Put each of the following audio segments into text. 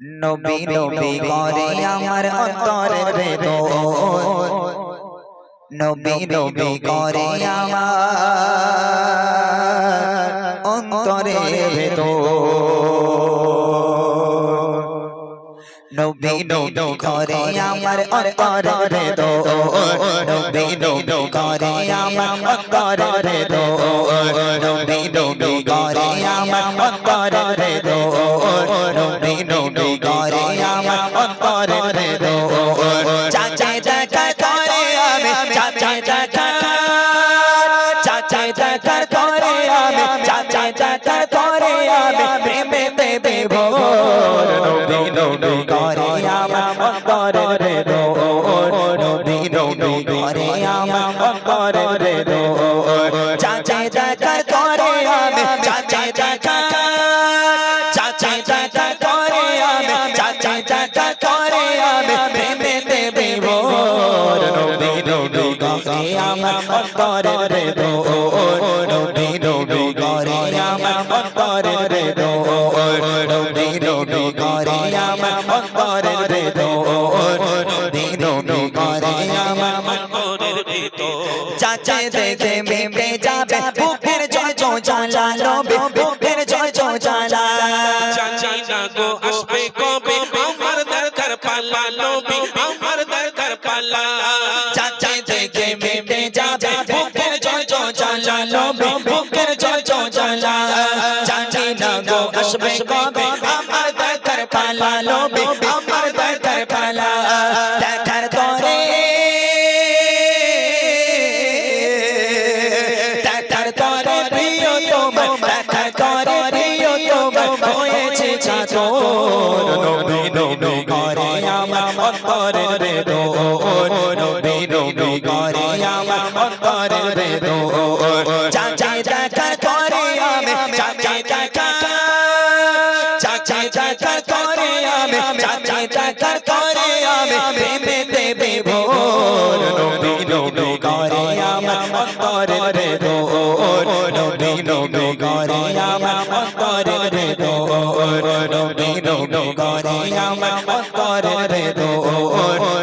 নবী নবী করে আমার অন্তরের ভেতর নবী নবী করে আমার অন্তরের ভেতর নবী নবী করে আমার অন্তরের ভেতর নবী নবী করে আমার অন্তরের ভেতর নবী নবী করে আমার অন্তরের ভেতর নবী নবী করে আমার অন্তরের ভেতর চাচা চাচা চাচা করে আমি চাচা মেপে যাবে বুকের জয় জয় জ্বালা লবে বুকের জয় জয় জ্বালা চাচি না গো আসবে কবে আমার দরকার পাল্লা নবী আমার দরকার পাল্লা চাচা দেখে মেপে যাবে বুকের জয় জয় জ্বালা লবে বুকের জয় জয় জ্বালা চাচি না গো আসবে কবে আমার দরকার পালা লবে অন্তরের ভেতর চাচা দেখার তরে আমি চাচা চাচা চাচা চাচা করে আমি চাচা চাচা করে আমি প্রেমেতে বিভোর নবী নবী করে আমার অন্তরের ভেতর নবী নবী করে আমার অন্তরের ভেতর নবী নবী করে আমার অন্তরের ভেতর নবী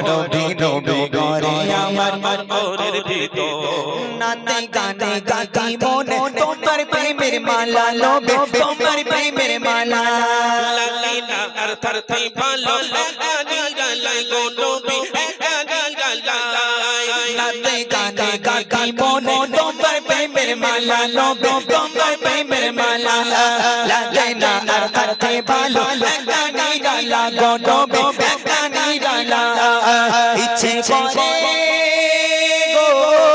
প্রেমের মালা লোবে তোমার প্রেমের মালা লাগি না আর থারতে ভালো লাগানি গালাই গো নবী লাগানি গালাই নাতে গানে গাতি মনে তোমার প্রেমের মালা লোবে তোমার প্রেমের মালা লাগে না আর থাকতে ভালো লাগানি গালা গো নোবে লাগানি গালা ইচ্ছে করে গো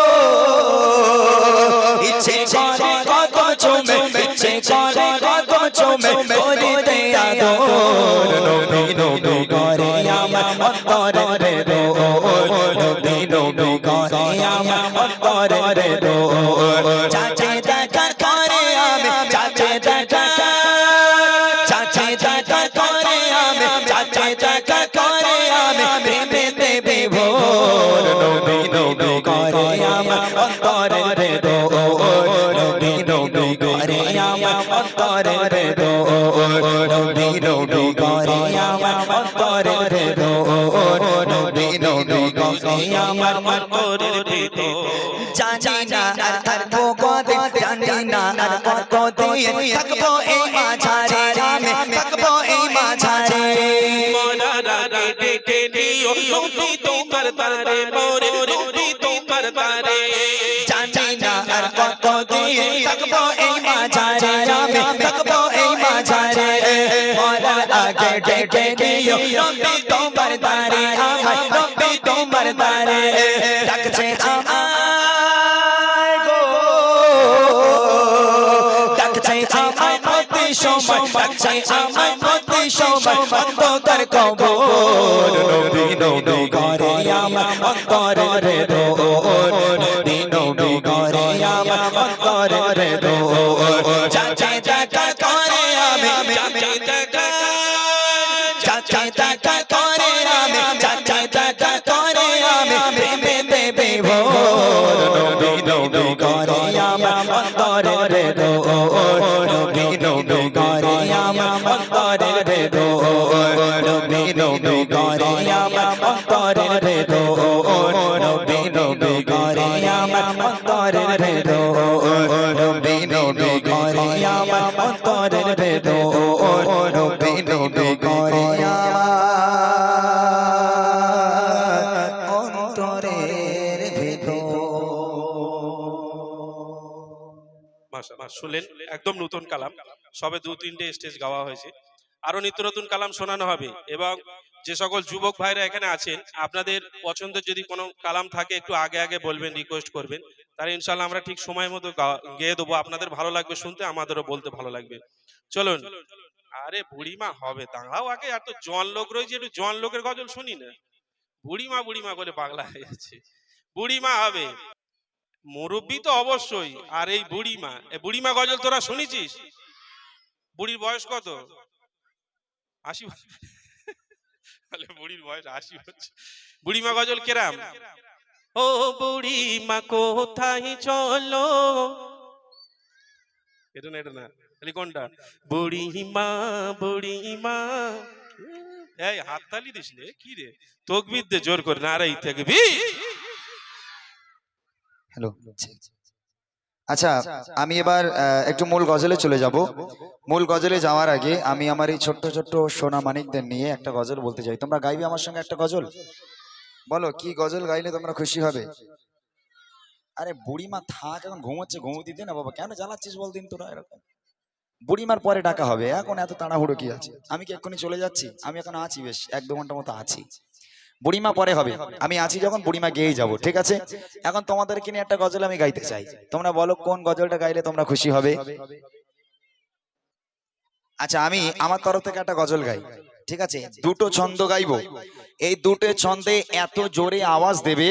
নবী অন্তরের ভিতর জানি না আর থাকব কদিন জানি না আর কত থাকব এই মাঝারে আমি থাকব এই মাঝারে। মরার আগে ডেকে দিও নবী তোমার তারে মোরে নবী তোমার তারে জানি না আর কত থাকব এই মাঝারে আমি থাকব এই মাঝারে। মরার আগে ডেকে দিও নবী তোমার তারে আমার নবী তোমার তারে ডাকছে সময় ডাকছে আমায় প্রতি সময় অন্তর কবর, নবী নবী করে আমার অন্তর রে দোর নবী নবী করে আমার অন্তর রে দোর চাচা চাচা করে আমি চাচি, চাচা শুনলেন একদম নতুন কালাম। সবে দু, তিনটে স্টেজ গাওয়া হয়েছে। আরও নিত্য নতুন কালাম শোনানো হবে এবং যে সকল যুবক ভাইরা এখানে আছেন, আপনাদের পছন্দের যদি কোনো কালাম থাকে, একটু আগে আগে বলবেন রিকোয়েস্ট করবেন। তাহলে ইনশাল্লাহ আমরা ঠিক সময় মতো গেয়ে দেবো। আপনাদের ভালো লাগবে শুনতে, আমাদেরও বলতে ভালো লাগবে। চলুন। আরে বুড়িমা হবে, দাঁড়াও আগে, আর তো জন লোক রয়েছে, একটু জন লোকের গজল শুনি না। বুড়িমা বুড়িমা করে পাগলা হয়ে যাচ্ছে। বুড়িমা হবে। মুরব্বী তো অবশ্যই, আর এই বুড়িমা। বুড়িমা গজল তোরা শুনেছিস? বুড়ির বয়স কত? আশি। তাহলে বুড়ির বয়স আশি হচ্ছে বুড়িমা গজল কেরাম? ও বুড়িমা, কোথায় চলো? এটা না এটা না তাহলে কোনটা? বুড়িমা বুড়িমা। এই হাততালি দিস রে কি রে? তকবির দে জোর করে না রে থেকে হ্যালো। আচ্ছা আমি এবার একটু মূল গজলে চলে যাব। মূল গজলে যাওয়ার আগে আমি আমার এই ছোট্ট ছোট্ট সোনা মানিকদের নিয়ে একটা গজল বলতে চাই। তোমরা গাইবে আমার সঙ্গে একটা গজল? বলো কি গজল গাইলে তোমরা খুশি হবে? আরে বুড়িমা থাক এখন ঘুমোচ্ছে ঘুমোতে দে না বাবা কেন জ্বালাচ্ছিস বল দিন তোরা এরকম? বুড়িমার পরে ডাকা হবে এখন এত তাড়াহুড়ো কি আছে? আমি কি এক্ষুনি চলে যাচ্ছি? আমি এখন আছি বেশ এক দু ঘণ্টা মতো আছি। বুড়িমা পরে হবে। আমি আছি যখন বুড়িমা গেয়েই যাব ঠিক আছে? এখন তোমাদেরকে নিয়ে একটা গজল আমি গাইতে চাই। তোমরা বলো কোন গজলটা গাইলে তোমরা খুশি হবে। আচ্ছা আমি আমার তরফ থেকে একটা গজল গাই। ঠিক আছে? দুটো ছন্দ গাইবো। এই দুটো ছন্দে এত জোরে আওয়াজ দেবে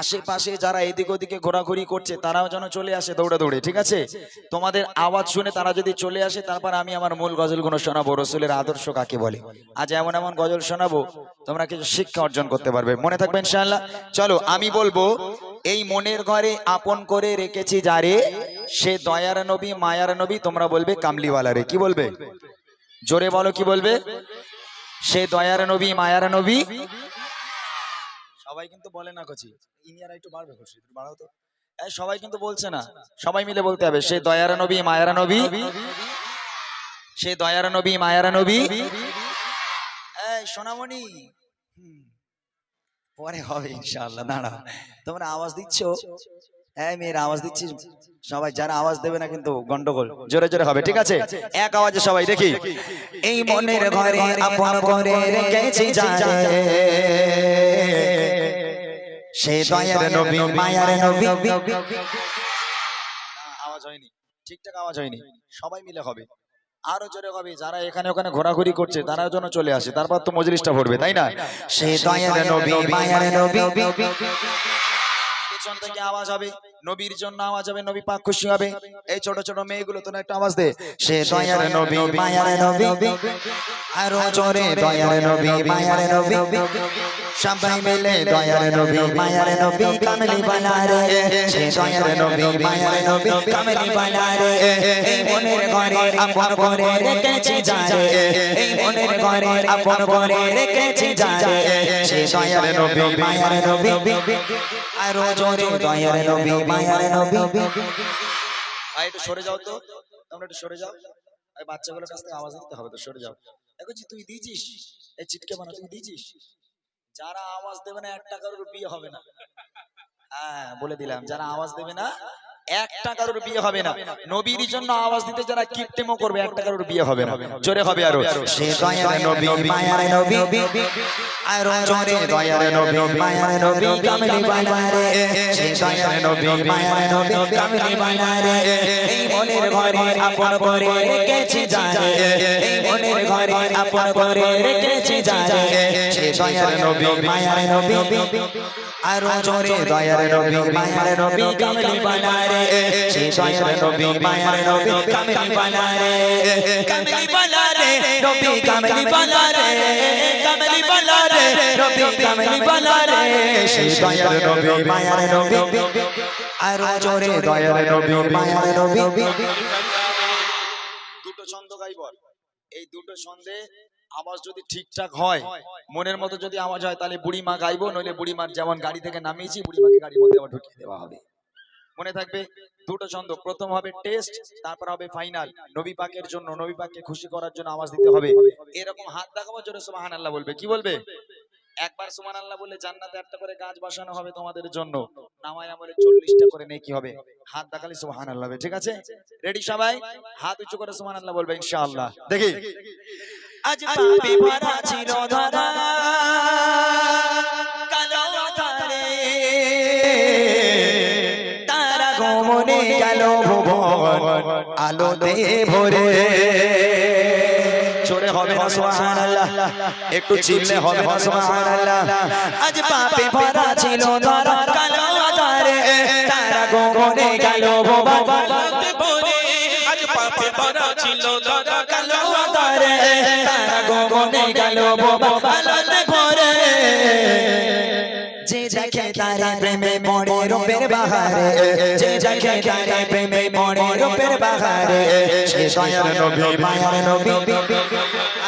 আশেপাশে যারা এদিক ওদিকে ঘোরাঘুরি করছে তারাও যেন চলে আসে দৌড়ে দৌড়ে ঠিক আছে? তোমাদের আওয়াজ শুনে তারা যদি চলে আসে তারপর আমি আমার মূল গজলগুলো শোনাবো রসুলের আদর্শ কাকে বলে? আজ এমন এমন গজল শোনাবো তোমরা কিছু শিক্ষা অর্জন করতে পারবে। মনে থাকবে ইনশাআল্লাহ? চলো আমি বলব এই মনের ঘরে আপন করে রেখেছি যারে সে দয়ার নবী মায়ার নবী তোমরা বলবে কামলিওয়ালারে কি বলবে? জোরে বলো কি বলবে? সে দয়ার নবী, মায়ার নবী। সবাই কিন্তু বলে না কচি। একটু বাড়বে বাড়াও তো। সবাই কিন্তু বলছে না। সবাই মিলে বলতে হবে, সে দয়ার নবী, মায়ার নবী। সে দয়ার নবী, মায়ার নবী। সোনামণি। পরে হবে ইনশাল্লাহ দাঁড়া তোমরা আওয়াজ দিচ্ছ? হ্যাঁ মেয়ের আওয়াজ দিচ্ছিস? সবাই যারা আওয়াজ দেবে না কিন্তু গন্ডগোল। জোরে জোরে হবে ঠিক আছে? এক আওয়াজে সবাই দেখি। এই মনের ঘরে আপন করে রেখেছি সে দয়ার নবী মায়ার নবী। আওয়াজ হয়নি। ঠিকঠাক আওয়াজ হয়নি। সবাই মিলে হবে। আরও জোরে হবে। যারা এখানে ওখানে ঘোরাঘুরি করছে তারা যেন চলে আসে। তারপর তো মজলিসটা ভরবে তাই না? সে দয়ার নবী মায়ার নবী। পেছন থেকে আওয়াজ হবে, নবীর জন্য আওয়াজ হবে, নবী পাক খুশি হবে। এই ছোট ছোট মেয়েগুলো তো একটা আওয়াজ দে। সে দয়ার নবী, মায়ার নবী। আরও জোরে, দয়ার নবী, মায়ার নবী। সবাই মিলে দয়ার নবী, মায়ার নবী, কামলি বানারে সে দয়ার নবী, মায়ার নবী, কামলি বানারে এই মনের ঘরে আপন করে রেখেছি যারে এই মনের ঘরে আপন করে রেখেছি যারে সে দয়ার নবী, মায়ার নবী। জোরে নবী নবী। ভাই, একটু সরে যাও তো। তোমরা একটু সরে যাও। এই বাচ্চাগুলোর কাছ থেকে আওয়াজ দিতে হবে তো, সরে যাও। জি তুই দিয়েছিস, এই চিটকে বানা তুই দিয়েছিস। যারা আওয়াজ দেবে না, এক টাকার বিয়ে হবে না। হ্যাঁ বলে দিলাম, যারা আওয়াজ দেবে না এক টাকার বিয়ে হবে না। নবীর জন্য আওয়াজ দিতে যারা কিপটেমো করবে, এক টাকার বিয়ে হবে না। জোরে হবে আরও। সে দয়ার নবী, মায়ার নবী। আরও জোরে দয়ার নবী, মায়ার নবী কামলি বানারে। সে দয়ার নবী, মায়ার নবী কামলি বানারে। এই মনের ঘরে আপন করে রেখেছি যারে। এই মনের ঘরে আপন করে রেখেছি যারে। সে দয়ার নবী, মায়ার নবী। আরও জোরে দয়ার নবী মায়ার নবী কামলি বানারে সে দয়ার নবী মায়ার নবী কামলি বানারে কামলি বানারে নবী কামলি বানারে কামলি বানারে নবী কামলি বানারে সে দয়ার নবী মায়ার নবী আরও জোরে দয়ার নবী মায়ার নবী দুটো ছন্দ গাইব এই দুটো ছন্দে আওয়াজ যদি ঠিকঠাক হয় মনের মতো যদি আওয়াজ হয় তাহলে বুড়িমা গাইবো নইলে বুড়িমার যেমন গাড়ি থেকে নামিয়েছি বুড়িমাকে গাড়ির মধ্যে আবার ঢুকিয়ে দেওয়া হবে। মনে থাকবে দুটো ছন্দ। প্রথম হবে টেস্ট তারপর হবে ফাইনাল। নবী পাকের জন্য নবী পাককে খুশি করার জন্য আওয়াজ দিতে হবে। এরকম হাত দেখাবো জোরে সুবহান আল্লাহ বলবে। কি বলবে? একবার সুবহান আল্লাহ বললে জান্নাতে একটা করে গাছ বসানো হবে তোমাদের জন্য। নামায় আমলে চল্লিশটা করে নেই কি হবে। হাত দেখালে সুবহান আল্লাহ হবে, ঠিক আছে? রেডি সবাই? হাত উঁচু করে সুবহান আল্লাহ বলবে ইনশাআল্লাহ। দেখি। আজ পাপে ভরা ছিল ধরা। কালো ধারে তারা গমনে গেল ভুবন আলোতে ভরে। জোরে হবে না সুবহানাল্লাহ। একটু চিল্লে হবে না সুবহানাল্লাহ। আজ পাপে ভরা ছিল ধরা। কালো ধারে তারা গমনে গেল ভুবন। ছিল দাদা কালো তারে তারা গগনে গেল বাবা আলোতে ভরে যে দেখে তারে প্রেমে পড়ে রূপের বাহারে, যে দেখে প্রেমে পড়ে রূপের বাহারে, সে দয়ার নবী, মায়ার নবী।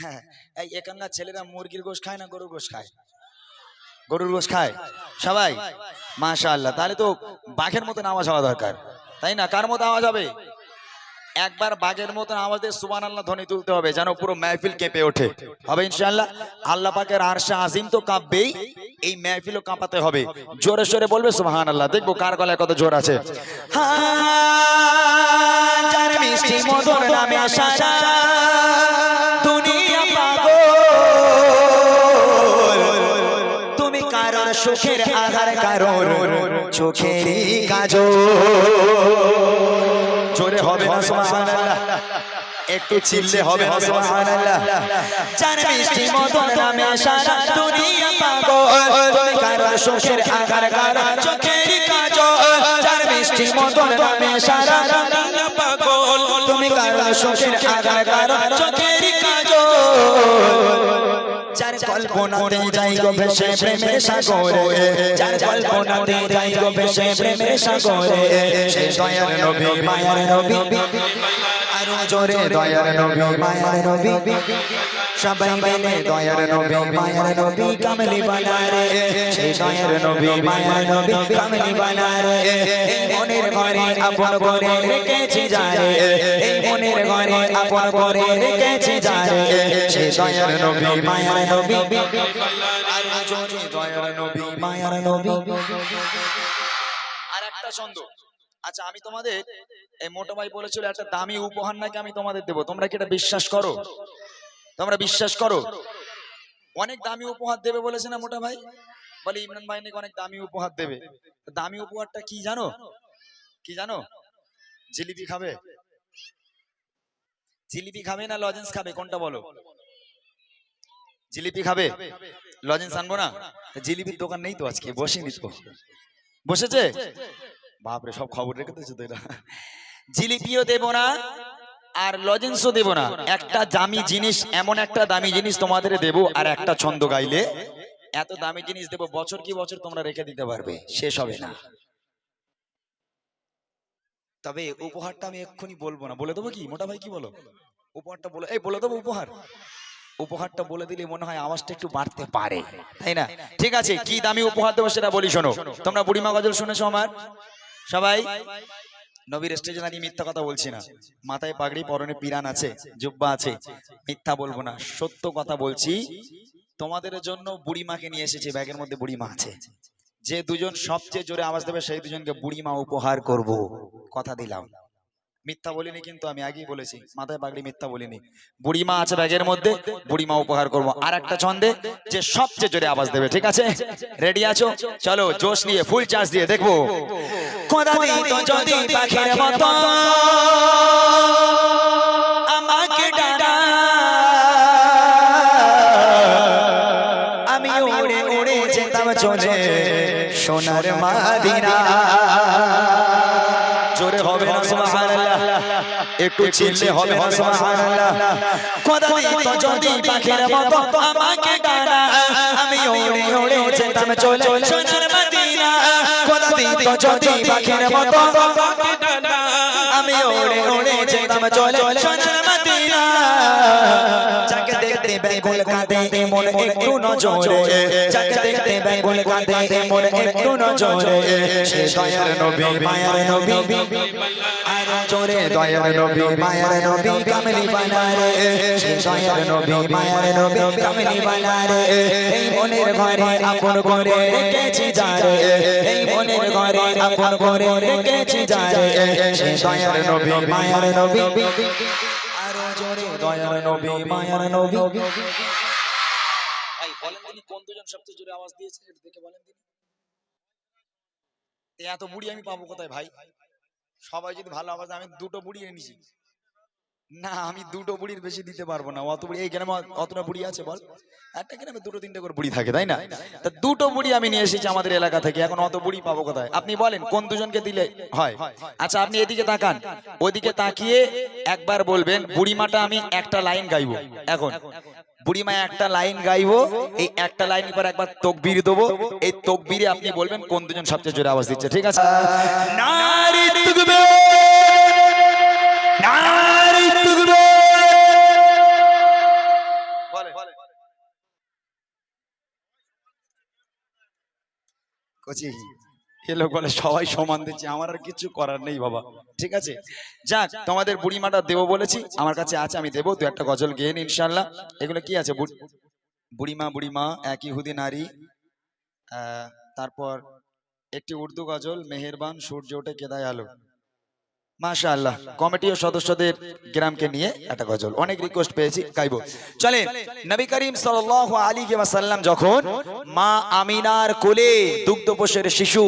হ্যাঁ। এই এখানকার ছেলেরা মুরগির গোশ খায় না গরুর গোশ খায়? গরুর গোশ খায়? সবাই। মাশাআল্লাহ। তাহলে তো বাঘের মতন আওয়াজ হওয়া দরকার। তাই না? কার মতো আওয়াজ হবে? একবার বাঘের মতন আওয়াজ দিয়ে সুবান আল্লাহ ধ্বনি তুলতে হবে যেন পুরো মেহফিল কেঁপে ওঠে। হবে ইনশাআল্লাহ? আল্লাহ পাকের আরশে আজিম তো কাঁপবেই এই মেহফিলও কাঁপাতে হবে। জোরে সোরে বলবে সুবহান আল্লাহ দেখব কার গলায় কত জোর আছে। মিষ্টি মধুর নামে সারা সুখের আধার কারণ, চোখেরই কাজল। জোরে হবে একটু চিল্লে হবে সারা তুমি কারণ সুখের আধার কারণ, চোখেরই পাগল, তুমি কারণ সুখের আধার কারণ, চোখেরই কাজল। কল্পনাতে যাই গো ভেসে প্রেমের সাগরে। যার কল্পনাতে যাই গো ভেসে প্রেমের সাগরে। সে দয়ার নবী মায়ার নবী। আর জোরে দয়ার নবী মায়ার নবী। সবাই মিলে দয়ার নবী মায়ার নবী কামলি বানারে। সেই দয়ার নবী মায়ার নবী কামলি বানারে। এই মনের ঘরে আপন করে রেখেছি যারে। এই মনের ঘরে আপন করে রেখেছি যারে। সেই দয়ার নবী মায়ার নবী আরও জোরে দয়ার নবী মায়ার নবী। আর একটা ছন্দ। আচ্ছা আমি তোমাদের এই মোটা ভাই বলেছিল একটা দামি উপহার নাকি আমি তোমাদের দেবো? তোমরা কি এটা বিশ্বাস করো? তোমরা বিশ্বাস করো? অনেক দামি উপহার দেবে বলেছে না মোটা ভাই? বলে, ইমরান ভাই নাকি অনেক দামি উপহার দেবে। দামি উপহারটা কি জানো? কি জানো? জিলিপি খাবে? জিলিপি খাবে না লজেন্স খাবে? কোনটা বলো? জিলিপি খাবে? লজেন্স আনব না? জিলিপির দোকান নেই তো আজকে, বসেনি তো। বসেছে? বাপরে, সব খবর রেখে দিয়েছে তো এটা জিলিপিও দেব না আর লজেন্সও দেব না। একটা দামি জিনিস, এমন একটা দামি জিনিস তোমাদের দেব আর একটা ছন্দ গাইলে এত দামি জিনিস দেব, বছর কি বছর তোমরা রেখে দিতে পারবে? শেষ হবে না। তবে উপহারটা আমি এক্ষুনি বলব না। বলে দেবো কি? মোটা ভাই কি বলো? উপহারটা বলে এই, বলে দেবো উপহার। উপহারটা বলে দিলে মনে হয় আওয়াজটা একটু বাড়তে পারে। তাই না? ঠিক আছে, কি দামি উপহার দেবো সেটা বলি, শোনো। তোমরা বুড়িমা গজল শুনেছো আমার? সবাই? নবীর স্টেজে দাঁড়িয়ে মিথ্যা কথা বলছি না। মাথায় পাগড়ি পরনে পিরান আছে, জুব্বা আছে। মিথ্যা বলব না, সত্য কথা বলছি। তোমাদের জন্য বুড়িমাকে নিয়ে এসেছি, ব্যাগের মধ্যে বুড়িমা আছে। যে দুজন সবচেয়ে জোরে আওয়াজ দেবে, সেই দুজনকে বুড়িমা উপহার করব। কথা দিলাম। মিথ্যা বলিনি কিন্তু আমি আগেই বলেছি, মাথায় পাগড়ি মিথ্যা বলিনি। বুড়িমা আছে ব্যাগের মধ্যে, বুড়িমা উপহার করব। আর একটা ছন্দে যে সবচেয়ে জোরে আওয়াজ দেবে, ঠিক আছে? রেডি আছো? চলো, জোশ নিয়ে ফুল চার্জ দিয়ে দেখব। আমি উড়ে উড়ে যেতাম চলে সোনার মাদিনা। একটু চিল্লে হবে না সুবহানাল্লাহ। খোদা দিত যদি পাখির মতো আমাকে ডানা আমি ওড়ে ওড়ে যেতাম চলে সোনার মদিনা। খোদা দিত যদি পাখির মতো বাবাকে ডানা আমি ওড়ে ওড়ে যেতাম চলে সোনার মদিনা। যাকে দেখতে কাঁদে এমন একটু নজরে। যাকে দেখতে বেঙ্গল কাঁদে এমন একটু নজরে। সে দয়ার নবী মায়ার নবী। জোরে দয়ার নবী, মায়ার নবী কামলি বানারে। দয়ার নবী, মায়ার নবী কামলি বানারে। এই মনের ঘরে আপন করে রেখেছি যারে। এই মনের ঘরে আপন করে রেখেছি যারে। দয়ার নবী, মায়ার নবী। আরও জোরে, দয়ার নবী, মায়ার নবী। ভাই, বলেন তিনি কোন দুজন সবচেয়ে জোরে আওয়াজ দিয়েছে? দেখে বলেন তিনি। এত বুড়ি আমি পাবো কোথায় ভাই? সবাই যদি ভালো আওয়াজ আমি দুটো বুড়ি এনেছি। না, আমি দুটো বুড়ির বেশি দিতে পারব না। অত বুড়ি এই গ্রামে অতটা বুড়ি আছে বল? একটা গ্রামে দুটো তিনটে করে বুড়ি থাকে, তাই না? তা দুটো বুড়ি আমি নিয়ে এসেছি আমাদের এলাকা থেকে। এখন অত বুড়ি পাবো কোথায়? আপনি বলেন, কোন দুজনকে দিলে হয়? আচ্ছা আপনি এদিকে তাকান। ওদিকে তাকিয়ে একবার বলবেন, বুড়িমাটা আমি একটা লাইন গাইবো। এখন। বুড়িমা একটা লাইন গাইবো এই একটা লাইন পর একবার তকবির দেবো। এই তকবিরে আপনি বলবেন কোন দুজন সবচেয়ে জোরে আওয়াজ দিচ্ছে ঠিক আছে? নারী তুকবে নারী তুকবে। কচি। এ লোক বলে? সবাই সমান দিচ্ছে। আমার আর কিছু করার নেই বাবা। ঠিক আছে? যাক, তোমাদের বুড়িমাটা দেবো বলেছি। আমার কাছে আছে, আমি দেবো। দু একটা গজল গেন ইনশাল্লাহ এগুলো কি আছে? বুড়ি- বুড়িমা বুড়িমা এক ইহুদি নারী। তারপর একটি উর্দু গজল, মেহেরবান, সূর্য ওঠে কেদায় আলো মাশা কমিটি ও সদস্যদের গ্রামকে নিয়ে একটা গজল। অনেক রিকোয়েস্ট পেয়েছি, গাইবো। চলে নবী করিম সাল্লাল্লাহু আলাইহি ওয়াসাল্লাম যখন মা আমিনার কোলে শিশু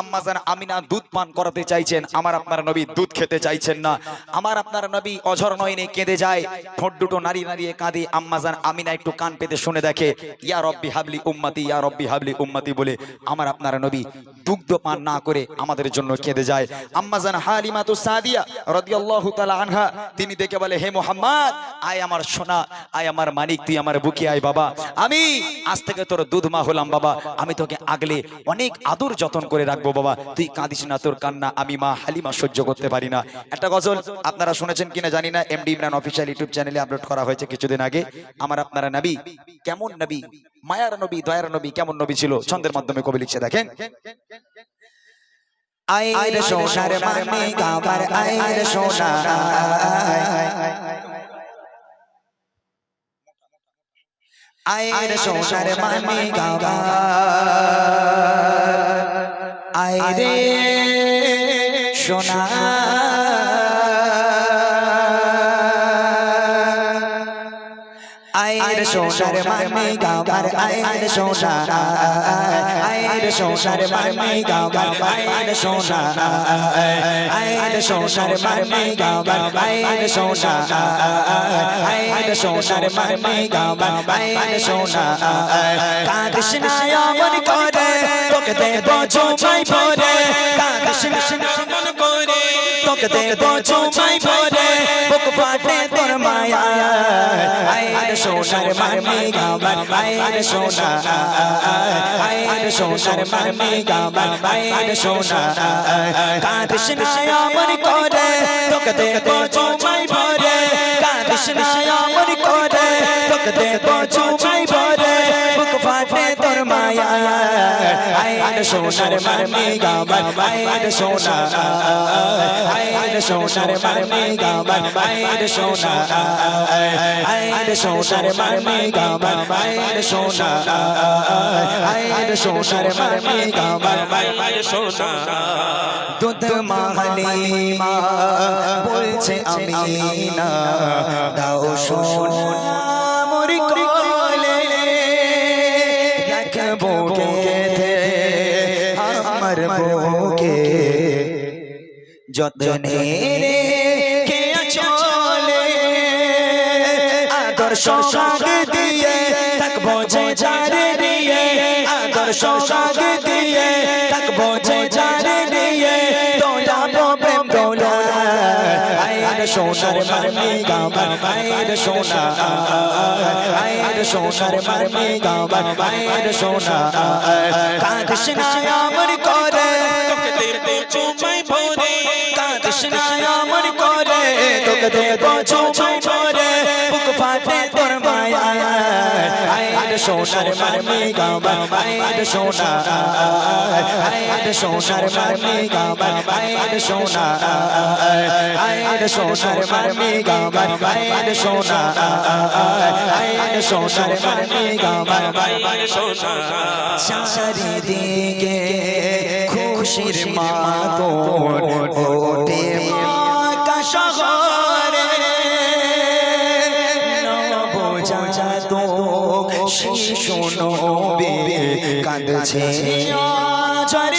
আম্মাজান আমিনা দুধ পান করাতে চাইছেন, আমার আপনার নবী দুধ খেতে চাইছেন না। আমার আপনার নবী অঝর নয়নে কেঁদে যায়, ঠোঁট দুটো নারী কাঁদে আম্মাজান আমিনা একটু কান পেতে শুনে দেখে, ইয়া রব্বি হাবলি উম্মতি, ইয়া রব্বি হাবলি উম্মতি বলে আমার আপনার নবী দুগ্ধ পান না করে আমাদের জন্য কেঁদে যায়। আম্মাজান হালিমাতু সাদিয়া রাদিয়াল্লাহু তাআলা আনহা, তিনি দেখে বলে, হে মোহাম্মদ, আয় আমার সোনা, আয় আমার মানিক, তুই আমার বুকে আয় বাবা। আমি আজ থেকে তোর দুধ মা হলাম বাবা। আমি তোকে আগলে অনেক আদর যত্ন করে রাখব বাবা। তুই কাঁদিস না, তোর কান্না আমি মা হালিমা সহ্য করতে পারি না। একটা গজল আপনারা শুনেছেন কিনা জানি না, এমডি ইমরান অফিসিয়াল ইউটিউব চ্যানেলে আপলোড করা হয়েছে কিছুদিন আগে। আমার আপনারা নবী, কেমন নবী? মায়ার নবী, দয়ার নবী, কেমন নবী ছিল? ছন্দের মাধ্যমে কবি লিখছে, দেখেন। আইর সোনার মানে কাবার আইর সোনা আইর সোনার। মানে কাবার আইরে সোনা সোনার মানে গাবার আইর সোনা আইর সোনার মানে গাবার আইর সোনা আইর সোনার মানে গাবার আইর সোনা আইর সোনার মানে গাবার আইর সোনা কাঁদিস না অমন করে তোকে দেব চুমাই ভরে কাঁদিস না অমন করে তোকে দেব চুমাই ভরে সোনার মানে গাবার আইর সোনা আইর সোনার মানে গাবার আইর সোনা কাঁদিস না অমন করে তোকে দেব চুমাই ভরে। কাঁদিস না অমন করে তোকে দেব চুমাই সোনার মানে গাবার আইর সোনা আইর সোনার মানে গাবার আইর সোনা আইর সোনার মানে গাবার আইর সোনা আইর সোনার মানে গাবার আইর সোনা। দুধ মাহালিমা বলছে আমি না দাও সোনা। যতনে কে চলে, আদর সোহাগ দিয়ে থাকব যে যারে দিয়ে আদর সোহাগ দিয়ে থাকব যে জানে নিয়ে দোলাবো প্রেম দোলা আয়ের সোনার মারমি গাবার আয়ের সোনা আয়ের সোনার মারমি গাবার আয়ের সোনা, কাঁদিস না আমার করে, তোকে দেবো চুমাই ভরে। না আমার করে, তোকে দেবো চুমাই ভরে বুক ফাটে তোর মায়া আয়ের সোনার মারমি গাবার আয়ের সোনা আয়ের সোনার মারমি গাবার আয়ের সোনা আয়ের সোনার মারমি গাবার আয়ের সোনা আয়ের সোনার মারমি গাবার আয়ের সোনা চারিদিকে খুশির মাতন ওঠে মাকা শহরে নবজাত শিশু নবে কাঁদছে। চরে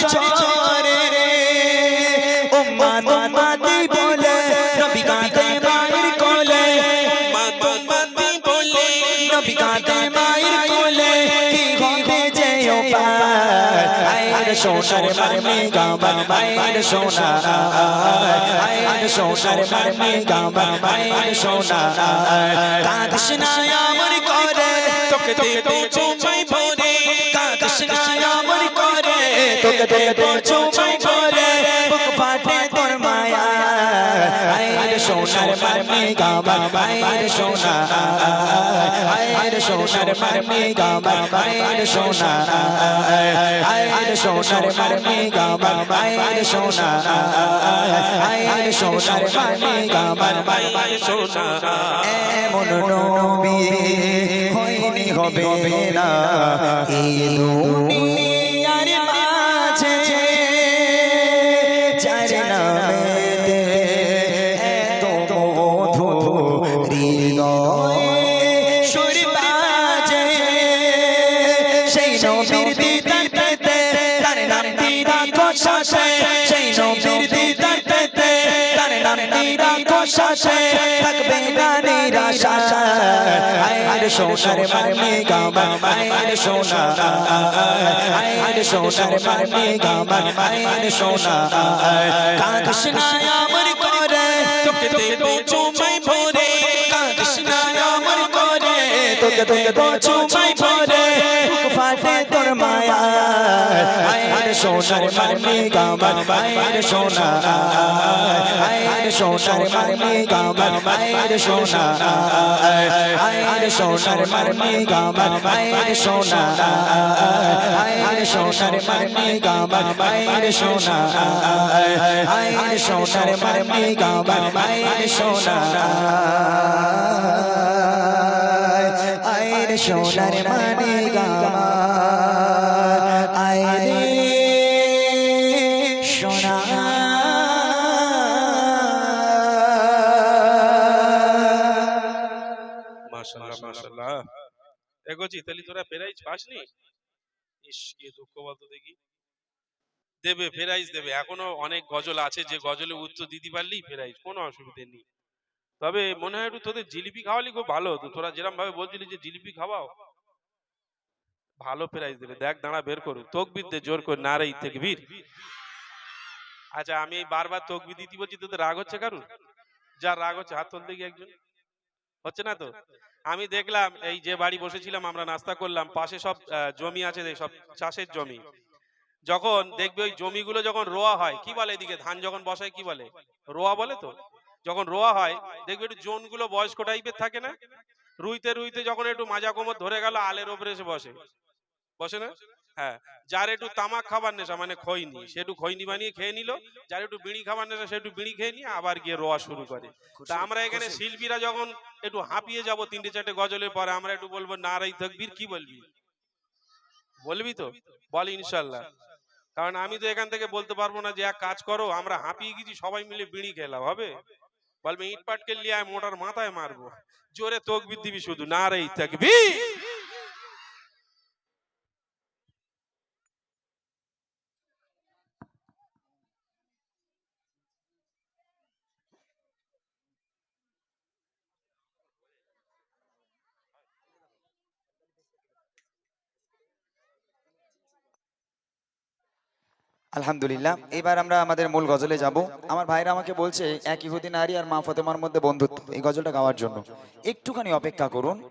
সোনার মারমি গাবার মায়ের সোনা। আয়ের সোনার মারমি গাবার মায়ের সোনা। কাঁদিস না আমার করে, তোকে দেবো চুমাই ভরে। কাঁদিস না আমার করে, তোকে দেবো চুমাই করে আয়ের সোনার মারমি গাবার আয়ের সোনা আয়ের সোনার মারমি গাবার আয়ের সোনা আয়ের সোনার মারমি গাবার আয়ের সোনা আয়ের সোনার মারমি গাবার আয়ের সোনা এমন নবী হয়নি হবে না। এই দুনিয়ার আয়ের সোনার মারমি গাবার আয়ের সোনা আয়ের সোনার মারমি গাবার আয়ের সোনা কাঁদিস না আমার তোকে দেবো চুমাই ভরে বুক ফাটে তোর মায়া আয়ের সোনার মারমি গাবার আয়ের সোনা আয়ের সোনার মারমি গাবার আয়ের সোনা আয়ের সোনার মারমি গাবার আয়ের সোনা আয়ের সোনার মারমি গাবার আয়ের সোনা আয়ের সোনার মারমি গাবার আয়ের সোনা সোনার মানে সোনা। এগোছি তাহলে তোরা দুঃখ দেখি। দেবে প্রাইজ দেবে। এখনও অনেক গজল আছে, যে গজলে উত্তর দিতে পারলেই প্রাইজ কোনো অসুবিধে নেই। তবে মনে হয় একটু তোদের জিলিপি খাওয়ালি খুব ভালো হতো। তোরা যেরকম ভাবে বলছিলি যে জিলিপি খাওয়াও, ভালো প্রাইজ দেবে। দেখ, দাঁড়া, বের করু। তকবির দে, জোর করে। নারে থেকে বীর আচ্ছা আমি এই বারবার তকবির দিতে বলছি, তোদের রাগ হচ্ছে কারুর? যার রাগ হচ্ছে, হাত তুলতে গিয়ে একজন। হচ্ছে না তো? আমি দেখলাম, এই যে বাড়ি বসেছিলাম, আমরা নাস্তা করলাম, পাশে সব জমি আছে সব চাষের জমি। যখন দেখবে ওই জমিগুলো যখন রোয়া হয়, কি বলে এদিকে? ধান যখন বসায়, কি বলে? রোয়া বলে তো? যখন রোয়া হয় দেখবে একটু জোনগুলো বয়স্ক টাইপের থাকে না? রুইতে রুইতে যখন একটু মাজা কোমর ধরে গেল আলের ওপরে এসে বসে। বসে না? হ্যাঁ। যার একটু তামাক খাবার নেশা মানে খৈনি সে একটু খৈনি বানিয়ে খেয়ে নিল। যার একটু বিড়ি খাবার নেশা সে একটু বিড়ি খেয়ে নিয়ে আবার গিয়ে রোয়া শুরু করে। তা আমরা এখানে শিল্পীরা যখন একটু হাঁপিয়ে যাব তিনটে চারটে গজলের পরে আমরা একটু বলব নারাই তকবীর কি বলবি? বলবি তো? বল ইনশাল্লাহ। কারণ আমি তো এখান থেকে বলতে পারব না যে এক কাজ করো আমরা হাঁপিয়ে গেছি সবাই মিলে বিড়ি খেলাম হবে? বলবে ইট পাটকে লিয়ে আয় মোটার মাথায় মারবো জোরে তকবির দিবি শুধু আলহামদুলিল্লাহ। এবার আমরা আমাদের মূল গজলে যাব। আমার ভাইরা আমাকে বলছে, এক ইহুদিন আরি আর মা ফতেমার মধ্যে বন্ধুত্ব। এই গজলটা গাওয়ার জন্য। একটুখানি অপেক্ষা করুন।